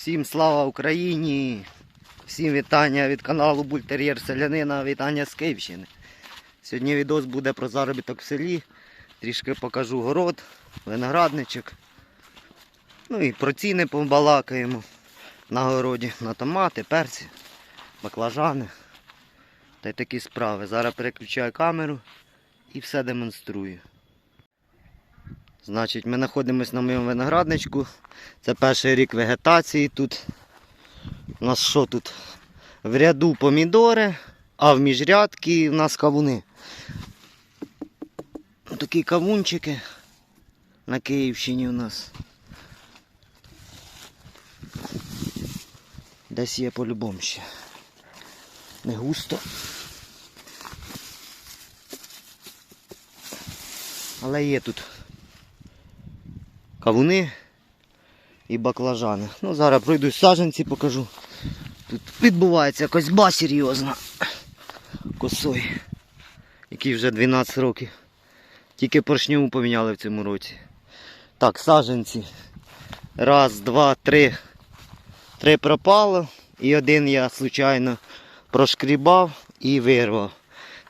Всім слава Україні! Всім вітання від каналу Бультер'єр Селянина, вітання з Київщини. Сьогодні відос буде про заробіток в селі. Трішки покажу город, виноградничок. Ну і про ціни побалакаємо на городі, на томати, перці, баклажани. Та й такі справи. Зараз переключаю камеру і все демонструю. Значить, ми знаходимося на моєму виноградничку. Це перший рік вегетації тут. У нас що тут? В ряду помідори, а в міжрядки у нас кавуни. Такі кавунчики на Київщині у нас. Десь є по-любому ще. Не густо. Але є тут кавуни і баклажани. Ну, зараз пройду саджанці, покажу. Тут відбувається козьба серйозна. Косой. Який вже 12 років. Тільки поршню поміняли в цьому році. Так, саджанці. Раз, два, три. Три пропало. І один я случайно прошкрібав і вирвав.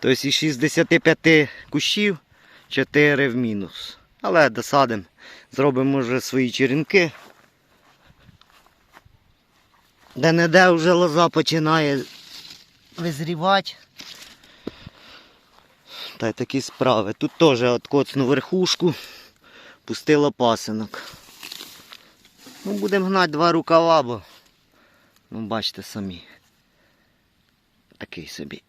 Тобто із 65 кущів 4 в мінус. Але досадимо. Зробимо вже свої черенки. Де-не-де вже лоза починає визрівати. Та й такі справи. Тут теж от коцну верхушку, пустила пасинок. Ну, будемо гнати два рукава, бо ну, бачите самі. Такий собі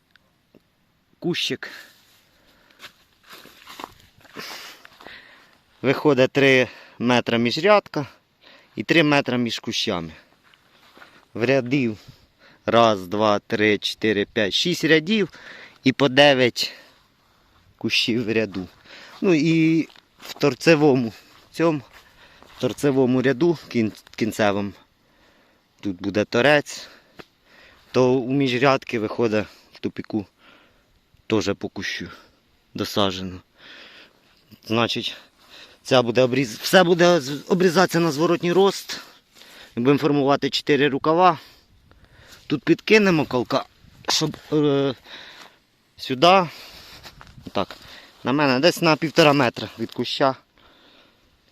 кущик. Виходить 3 метри міжрядка і 3 метри між кущами. В рядів. Раз, два, три, чотири, п'ять, шість рядів і по 9 кущів в ряду. Ну і в торцевому цьому торцевому ряду кін, кінцевому. Тут буде торець, то у міжрядки виходить в тупіку теж по кущу досаджено. Значить, Ця буде обріз... Все буде обрізатися на зворотній рост. Будемо формувати 4 рукава. Тут підкинемо колка, щоб е... сюди. Так, на мене десь на півтора метра від куща.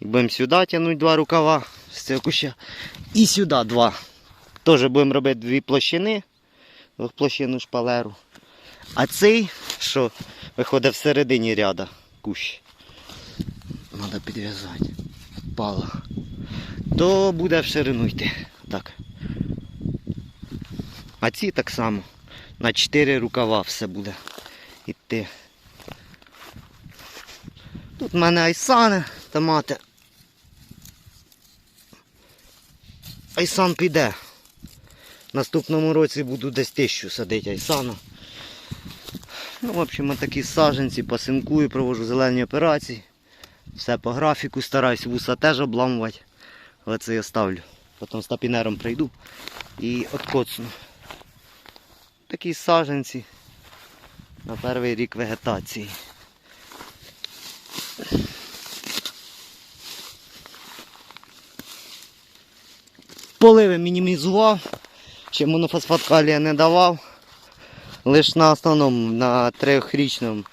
Будемо сюди тягнути два рукава з цього куща. І сюди два. Теж будемо робити дві площини, двохплощинну шпалеру. А цей, що виходить всередині ряда кущ. Треба підв'язати. Пала. То буде в ширину йти. Так. А ці так само. На 4 рукава все буде йти. Тут в мене айсани, томати. Айсан піде. В наступному році буду десь тисячу садити айсана. Ну, в общем, такі саджанці, пасинкую, провожу зелені операції. Все по графіку стараюсь вуса теж обламувати. Але це я ставлю. Потім з тапінером прийду і откоцну. Такі саджанці на перший рік вегетації. Поливи мінімізував, ще монофосфат калія не давав. Лише на основному, на трьохрічному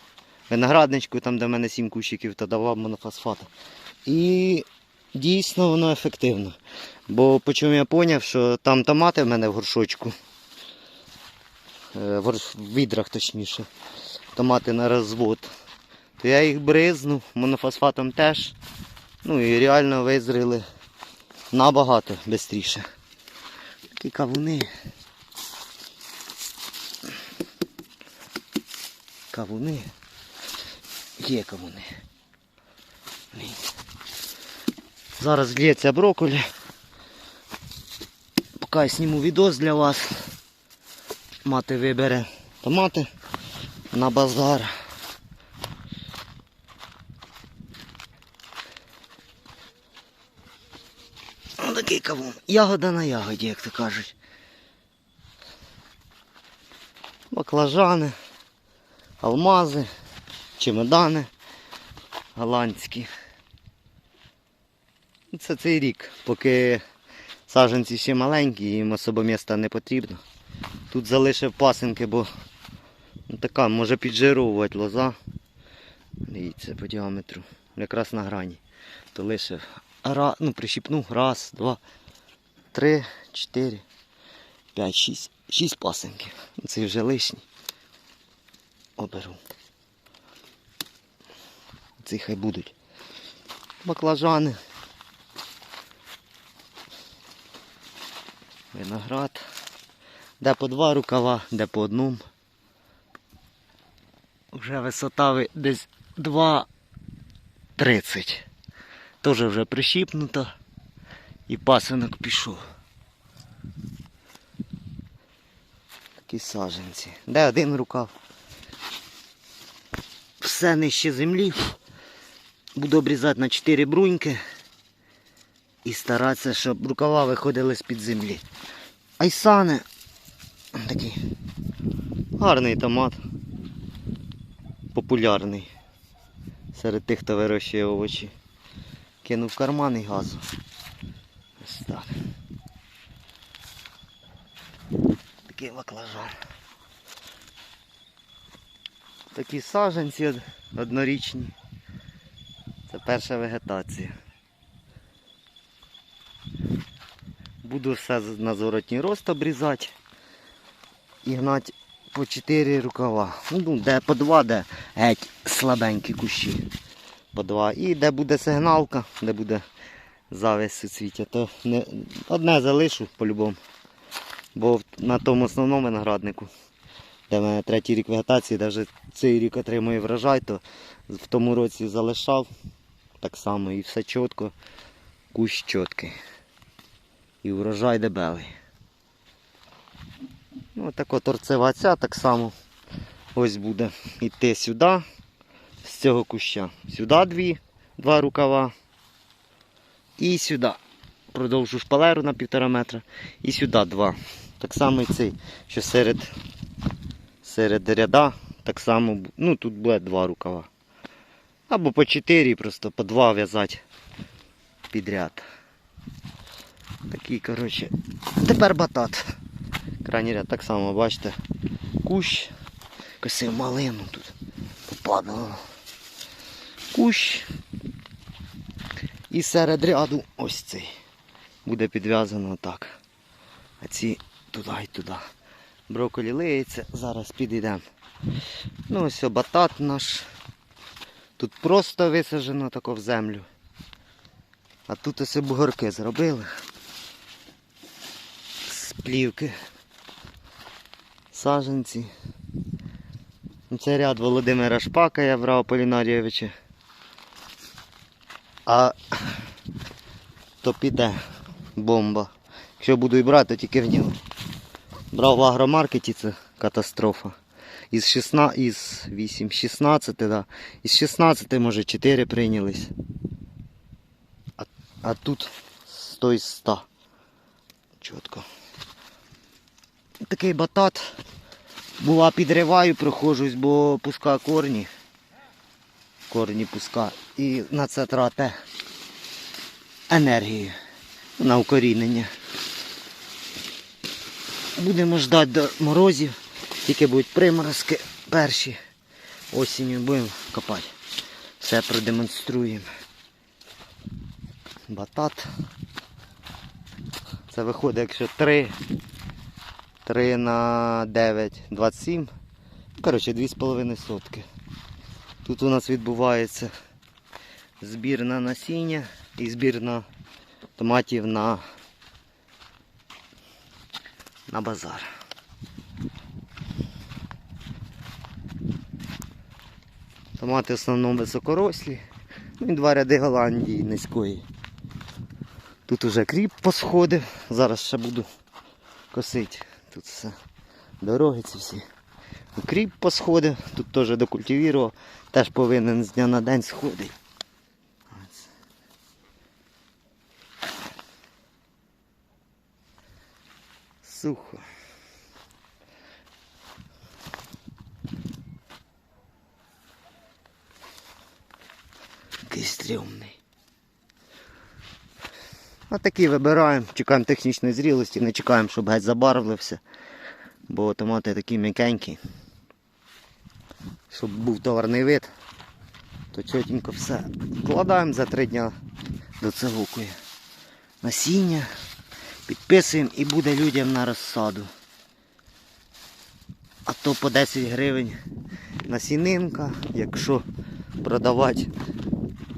виноградничку, там де в мене 7 кущиків, то давав монофосфат. І дійсно воно ефективно. Бо по чому я зрозумів, що там томати в мене в горшочку. е, в відрах точніше. Томати на розвод. То я їх бризнув, монофосфатом теж. Ну і реально визріли набагато швидше. Такі кавуни. Кавуни. Є кавуни. Зараз лється брокколі. Поки я зніму відос для вас. Мати вибере томати на базар. Ось такий кавун. Ягода на ягоді, як то кажуть. Баклажани, алмази, чемодани голландські. Це цей рік, поки Саженці ще маленькі, їм особо міста не потрібно. Тут залишив пасинки, бо ну, така може піджировувати лоза. Дивіться по діаметру. Якраз на грані. То лишив. Ра, ну, прищіпнув. Раз, два, три, чотири, п'ять, шість. Шість пасинків. Це вже лишні. Оберу. Ці хай будуть. Баклажани. Виноград. Де по два рукава, де по одному. Вже висота ви- десь 2,30. Теж вже прищіпнуто. І пасинок пішов. Такі саженці. Де один рукав? Все нижче землі. Буду обрізати на 4 бруньки і старатися, щоб рукава виходили з-під землі. Айсани. Такий гарний томат. Популярний серед тих, хто вирощує овочі. Кинув карман і газу. Ось так. Такий баклажан. Такі саженці однорічні. Перша вегетація. Буду все на зворотній рост обрізати і гнати по 4 рукава. Ну, де по два, де геть слабенькі кущі. По два. І де буде сигналка, де буде завис суцвіття, то не, одне залишу по-любому. Бо на тому основному винограднику, де в мене третій рік вегетації, де вже цей рік отримую врожай, то в тому році залишав так само і все чітко, кущ чіткий. І врожай дебелий. Ну, тако торцева ця так само ось буде йти сюди, з цього куща. Сюди дві, два рукава. І сюди. Продовжу шпалеру на півтора метра. І сюди два. Так само і цей, що серед, серед ряда, так само, ну тут буде два рукава. Або по чотири, просто по два в'язати підряд. Такий, коротше. Тепер батат. Крайній ряд так само, бачите. Кущ. Косив малину тут. Попадало. Кущ. І серед ряду ось цей. Буде підв'язано так. А ці туди і туди. Брокколі лиється, зараз підійдемо. Ну ось батат наш. Тут просто висаджено тако в землю. А тут ось бугорки зробили. З плівки. Саженці. Ну, Це ряд Володимира Шпака я брав Полінарійовича. А то піде бомба. Якщо буду і брати, то тільки в нього. Брав в агромаркеті, це катастрофа. Із 16, із 8, 16, да. Із 16, може, 4 прийнялись. А, а тут 100 із 100. Чітко. Такий батат. Бува підриваю, проходжусь, бо пуска корні. Корні пуска. І на це трате енергію на укорінення. Будемо ждати до морозів, тільки будуть приморозки перші. Осінню будемо копати. Все продемонструємо. Батат. Це виходить, якщо 3, 3 на 9, 27. Коротше, 2,5 сотки. Тут у нас відбувається збір на насіння і збір на томатів на, на базар. Томати в основному високорослі. Ну і два ряди Голландії низької. Тут уже кріп посходив. Зараз ще буду косити. Тут все. Дороги ці всі. Кріп посходив, тут теж докультивірував, теж повинен з дня на день сходити. Сухо. Такий стрьомний. А такі вибираємо, чекаємо технічної зрілості, не чекаємо, щоб геть забарвлився. Бо томати такі м'якенькі. Щоб був товарний вид, то чотенько все. Вкладаємо за три дня до цегукує. Насіння, підписуємо і буде людям на розсаду. А то по 10 гривень насінинка, якщо продавати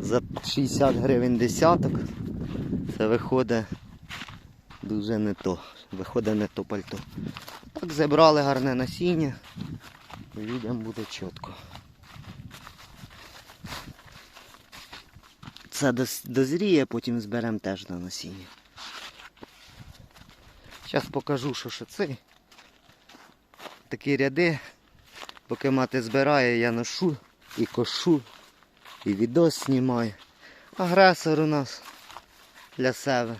за 60 гривень десяток, це виходить дуже не то. Виходить не то пальто. Так зібрали гарне насіння, людям буде чітко. Це дозріє, потім зберемо теж на насіння. Зараз покажу, що що це. Такі ряди, поки мати збирає, я ношу і кошу, і відос знімаю. Агресор у нас для себе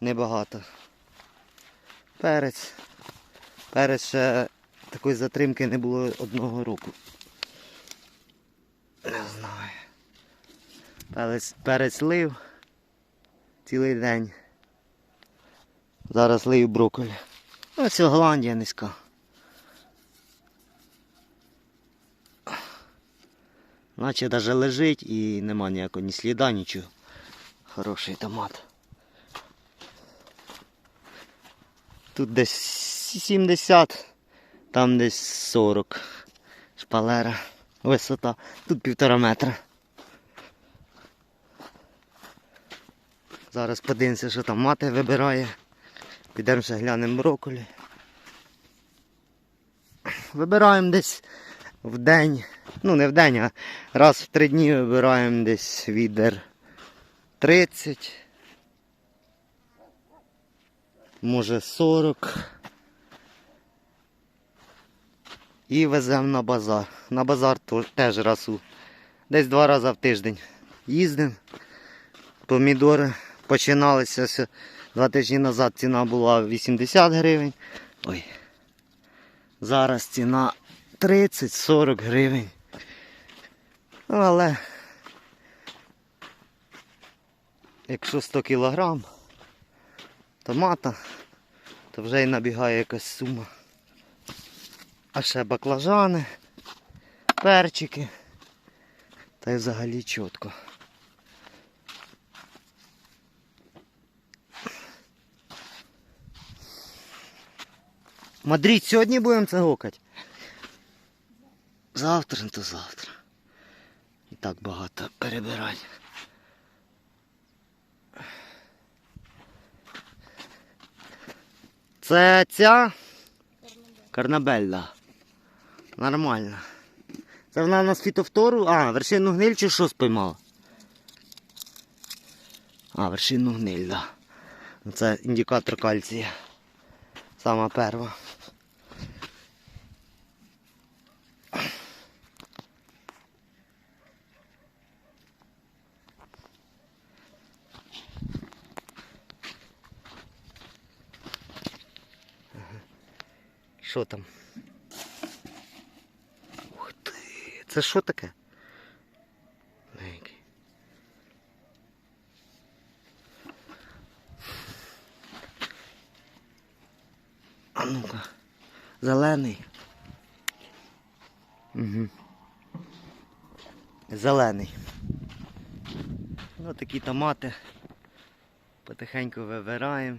небагато. Перець. Перець ще такої затримки не було одного року. Не знаю. Перець, перець лив цілий день. Зараз лию брокколі. Ось Голландія низька. Наче навіть лежить і нема ніякого ні сліда, нічого. Хороший томат. Тут десь 70, там десь 40 шпалера. Висота. Тут півтора метра. Зараз подивимося, що там мати вибирає. Підемо ще глянемо брокколі. Вибираємо десь в день. Ну не в день, а раз в три дні вибираємо десь відер 30. Може 40. І веземо на базар. На базар теж раз у десь два рази в тиждень їздимо. Помідори починалися два тижні назад ціна була 80 гривень. Ой. Зараз ціна 30-40 гривень. Ну, але якщо 100 кілограм томата, то вже й набігає якась сума. А ще баклажани, перчики. Та й взагалі чітко. Мадрид, сьогодні будемо це гукати? Завтра, то завтра. І так багато перебирати. Це ця Карнабелла. Нормально. Це вона на фітофтору. А, вершинну гниль чи що спіймала? А, вершинну гниль, да. Це індикатор кальція. Сама перша. Що там? Ух ти! Це що таке? А ну-ка. Зелений. Угу. Зелений. Ну такі томати. Потихеньку вибираємо.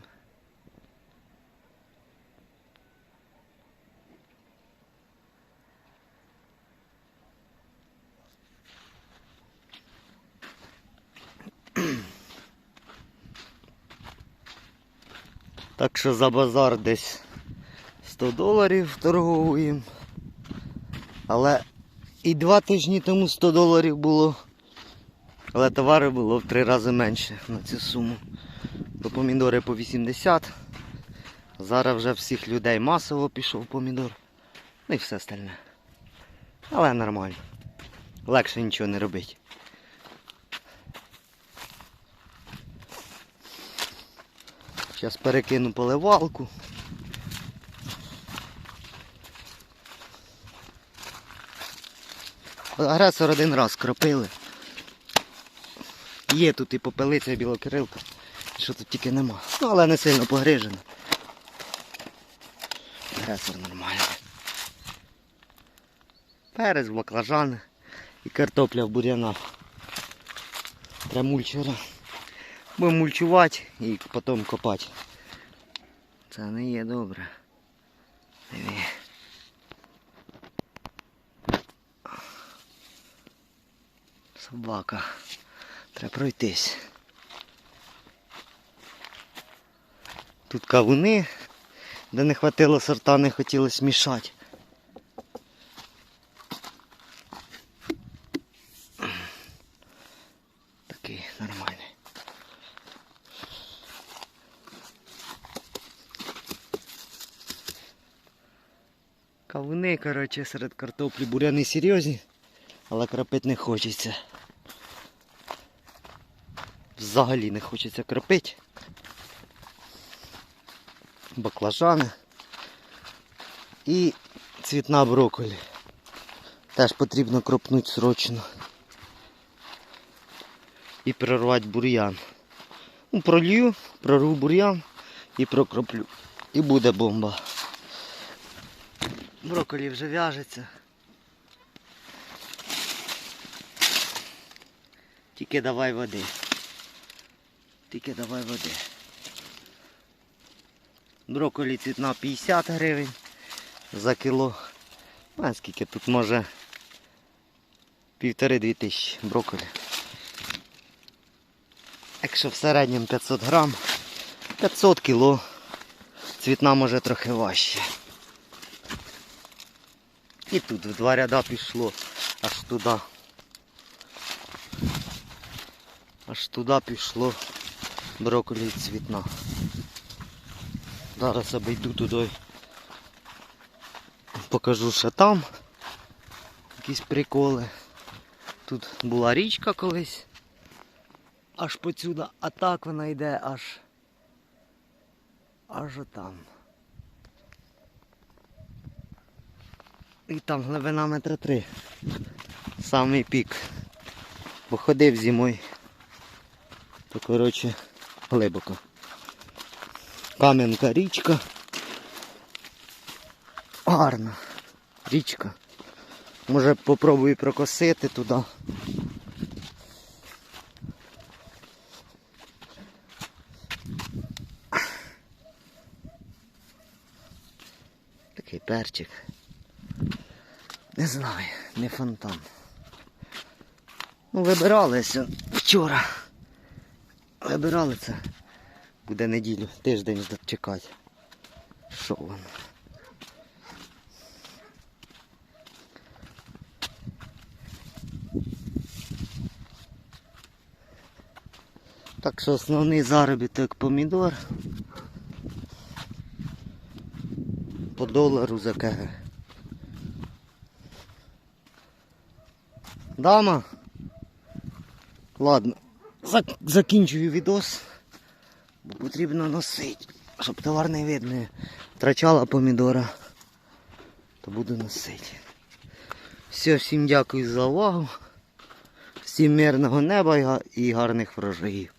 Так що за базар десь 100 доларів торгуємо. Але і два тижні тому 100 доларів було. Але товари було в три рази менше на цю суму. Бо помідори по 80. Зараз вже всіх людей масово пішов помідор. Ну і все остальне. Але нормально. Легше нічого не робити. Зараз перекину поливалку. Агресор один раз кропили. Є тут і попелиця, і білокрилка. що тут тільки нема. Ну, але не сильно погрижено. Агресор нормальний. Перець, баклажани і картопля в бур'янах. Треба мульчера. Будемо мульчувати і потім копати. Це не є добре. Собака. Треба пройтись. Тут кавуни, де не хватило сорта, не хотілося мішати. Такий нормальний. Кавуни, коротше, серед картоплі буряни серйозні, але кропити не хочеться. Взагалі не хочеться кропити. Баклажани і цвітна брокколі. Теж потрібно кропнути срочно. І прорвати бур'ян. Ну, пролью, прорву бур'ян і прокроплю. І буде бомба. Брокколі вже в'яжеться. Тільки давай води. Тільки давай води. Брокколі цвітна 50 гривень за кіло. А скільки тут може півтори-дві тисячі брокколі. Якщо в середньому 500 грам, 500 кіло. Цвітна може трохи важче. І тут в два ряда пішло аж туди. Аж туди пішло брокколі цвітна. Зараз обійду туди. Покажу ще там. Якісь приколи. Тут була річка колись. Аж поцюда, а так вона йде аж. Аж отам. І там глибина метра три. Самий пік. Бо ходив зимою. То коротше глибоко. Кам'янка річка. Гарна річка. Може попробую прокосити туди. Такий перчик. Не знаю, не фонтан. Ну, вибиралися вчора. Вибирали це. Буде неділю, тиждень чекати. Що воно? Так що основний заробіток помідор по долару за КГ. Дама. Ладно, зак- закінчую відос, бо потрібно носити, щоб товар не видно. Втрачала помідора, то буду носити. Все, всім дякую за увагу. Всім мирного неба і гарних врожаїв.